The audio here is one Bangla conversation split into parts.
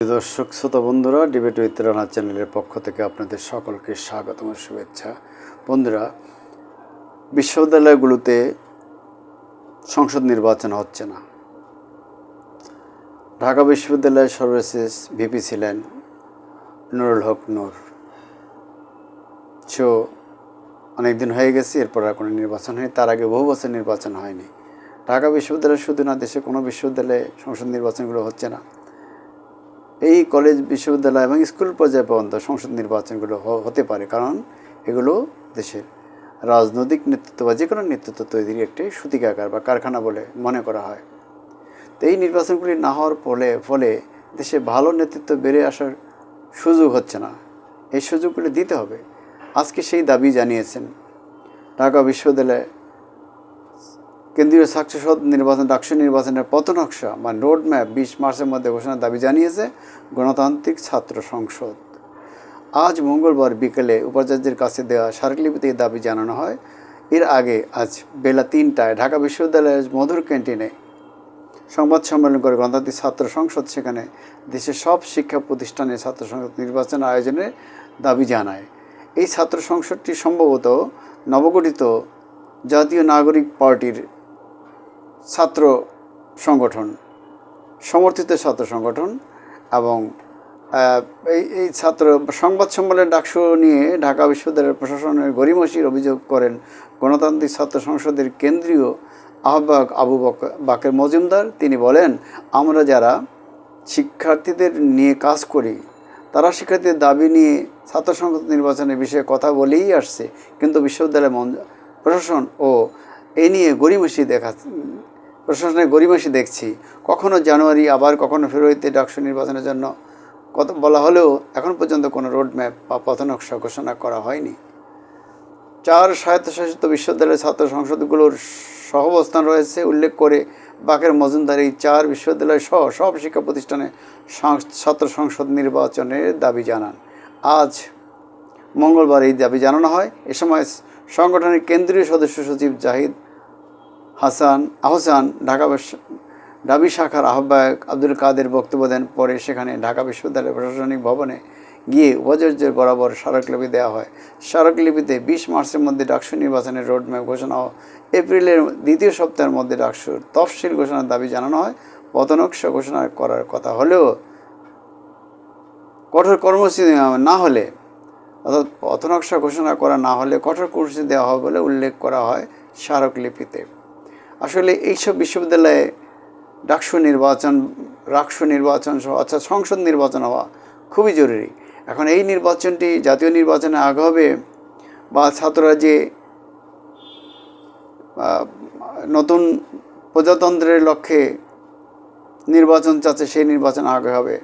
দর্শক, শ্রোতা বন্ধুরা, ডিবেট উইথ চ্যানেলের পক্ষ থেকে আপনাদের সকলকে স্বাগতম শুভেচ্ছা। বন্ধুরা, বিশ্ববিদ্যালয়গুলোতে সংসদ নির্বাচন হচ্ছে না। ঢাকা বিশ্ববিদ্যালয়ের সর্বশেষ ভিপি ছিলেন নুরুল হক নূর। সো অনেক দিন হয়ে গেছে, এরপর আর কোনো নির্বাচন হয়নি। তার আগে বহু বছর নির্বাচন হয়নি। ঢাকা বিশ্ববিদ্যালয় শুধু না, দেশে কোনো বিশ্ববিদ্যালয়ে সংসদ নির্বাচনগুলো হচ্ছে না। এই কলেজ বিশ্ববিদ্যালয় এবং স্কুল পর্যায়ে পর্যন্ত সংসদ নির্বাচনগুলো হতে পারে। কারণ এগুলো দেশের রাজনৈতিক নেতৃত্ব বা যে কোনো নেতৃত্ব তৈরির একটি সূতিকাগার বা কারখানা বলে মনে করা হয়। তো এই নির্বাচনগুলি না হওয়ার ফলে ফলে দেশে ভালো নেতৃত্ব বেড়ে আসার সুযোগ হচ্ছে না। এই সুযোগগুলি দিতে হবে। আজকে সেই দাবি জানিয়েছেন ঢাকা বিশ্ববিদ্যালয়ে কেন্দ্রীয় সাকসেসদ নির্বাচন ডাকসু নির্বাচনের পথনকশা বা রোড ম্যাপ বিশ মার্চের মধ্যে ঘোষণার দাবি জানিয়েছে গণতান্ত্রিক ছাত্র সংসদ। আজ মঙ্গলবার বিকেলে উপাচার্যের কাছে দেওয়া স্মারকলিপিতে দাবি জানানো হয়। এর আগে আজ বেলা তিনটায় ঢাকা বিশ্ববিদ্যালয়ের মধুর ক্যান্টিনে সংবাদ সম্মেলন করে গণতান্ত্রিক ছাত্র সংসদ, সেখানে দেশের সব শিক্ষা প্রতিষ্ঠানে ছাত্র সংসদ নির্বাচন আয়োজনের দাবি জানায়। এই ছাত্র সংসদটি সম্ভবত নবগঠিত জাতীয় নাগরিক পার্টির ছাত্র সংগঠন, সমর্থিত ছাত্র সংগঠন এবং এই এই ছাত্র সংবাদ সম্মেলনে ডাকসু নিয়ে ঢাকা বিশ্ববিদ্যালয়ের প্রশাসনের গরিমসির অভিযোগ করেন গণতান্ত্রিক ছাত্র সংসদের কেন্দ্রীয় আহ্বায়ক আবু বক- বাকের মজুমদার। তিনি বলেন, আমরা যারা শিক্ষার্থীদের নিয়ে কাজ করি, তারা শিক্ষার্থীদের দাবি নিয়ে ছাত্র সংসদ নির্বাচনের বিষয়ে কথা বলেই আসছে। কিন্তু বিশ্ববিদ্যালয় প্রশাসন ও এ নিয়ে গরিমসি দেখা প্রশাসনের গরিমাসি দেখছি। কখনো জানুয়ারি, আবার কখনো ফেব্রুয়ারিতে ডাকসু নির্বাচনের জন্য। কত বলা হলেও এখন পর্যন্ত কোনো রোড ম্যাপ বা পথনকশা ঘোষণা করা হয়নি। চার স্বায়ত্তশাসিত বিশ্ববিদ্যালয়ের ছাত্র সংসদগুলোর সহবস্থান রয়েছে উল্লেখ করে বাকের মজুমদার এই চার বিশ্ববিদ্যালয় সহ সব শিক্ষা প্রতিষ্ঠানে ছাত্র সংসদ নির্বাচনের দাবি জানান। আজ মঙ্গলবার এই দাবি জানানো হয়। এ সময় সংগঠনের কেন্দ্রীয় সদস্য সচিব জাহিদ হাসান, আহসান, ঢাকা ডাবি শাখার আহ্বায়ক আব্দুল কাদের বক্তব্য দেন। পরে সেখানে ঢাকা বিশ্ববিদ্যালয়ের প্রশাসনিক ভবনে গিয়ে উপাচার্যের বরাবর স্মারকলিপি দেওয়া হয়। স্মারকলিপিতে বিশ মার্চের মধ্যে ডাকসু নির্বাচনের রোডম্যাপ ঘোষণা ও এপ্রিলের দ্বিতীয় সপ্তাহের মধ্যে ডাকসুর তফসিল ঘোষণার দাবি জানানো হয়। পতনকশা ঘোষণা করার কথা হলেও কঠোর কর্মসূচি না হলে, অর্থাৎ পথনকশা ঘোষণা করা না হলে কঠোর কর্মসূচি দেওয়া হবে বলে উল্লেখ করা হয় স্মারকলিপিতে। আসলে এইসব বিশ্ববিদ্যালয়ে ডাকসু নির্বাচন, রাকসু নির্বাচন সহ অর্থাৎ সংসদ নির্বাচন হওয়া খুবই জরুরি। এখন এই নির্বাচনটি জাতীয় নির্বাচনে আগে হবে বা ছাত্ররা যে নতুন প্রজাতন্ত্রের লক্ষ্যে নির্বাচন চাচ্ছে সেই নির্বাচন আগে হবে,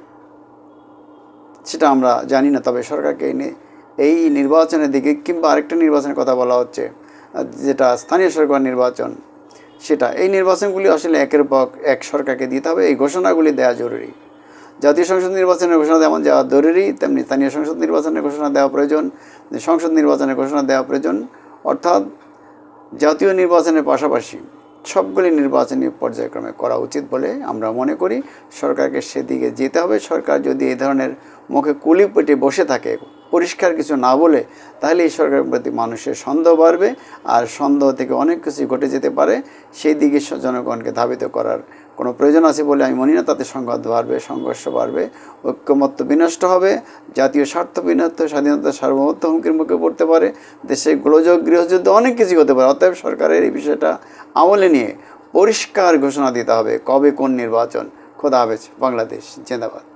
সেটা আমরা জানি না। তবে সরকারকে এই নির্বাচনের দিকে কিংবা আরেকটা নির্বাচনের কথা বলা হচ্ছে, যেটা স্থানীয় সরকার নির্বাচন। সেটা, এই নির্বাচনগুলি আসলে একের পর এক সরকারকে দিতে হবে, এই ঘোষণাগুলি দেওয়া জরুরি। জাতীয় সংসদ নির্বাচনের ঘোষণা যেমন দেওয়া জরুরি, তেমনি স্থানীয় সংসদ নির্বাচনের ঘোষণা দেওয়া প্রয়োজন সংসদ নির্বাচনের ঘোষণা দেওয়া প্রয়োজন। অর্থাৎ জাতীয় নির্বাচনের পাশাপাশি সবগুলি নির্বাচনী পর্যায়ক্রমে করা উচিত বলে আমরা মনে করি। সরকারকে সেদিকে যেতে হবে। সরকার যদি এই ধরনের মুখে কুলি পেটে বসে থাকে পরিষ্কার কিছু না বলে, তাহলে এই সরকারের প্রতি মানুষের সন্দেহ বাড়বে আর সন্দেহ থেকে অনেক কিছু ঘটে যেতে পারে। সেই দিকে জনগণকে ধাবিত করার কোনো প্রয়োজন আছে বলে আমি মনে না, তাতে সংঘাত বাড়বে, সংঘর্ষ বাড়বে, ঐক্যমত্য বিনষ্ট হবে, জাতীয় স্বার্থ বিনষ্ট, স্বাধীনতা সার্বভৌমত্ব হুমকির মুখে পড়তে পারে, দেশে গোলযোগ, গৃহযুদ্ধ, অনেক কিছু হতে পারে। অতএব সরকারের এই বিষয়টা আমলে নিয়ে পরিষ্কার ঘোষণা দিতে হবে, কবে কোন নির্বাচন, খোদা হাফেজ, বাংলাদেশ, জিন্দাবাদ।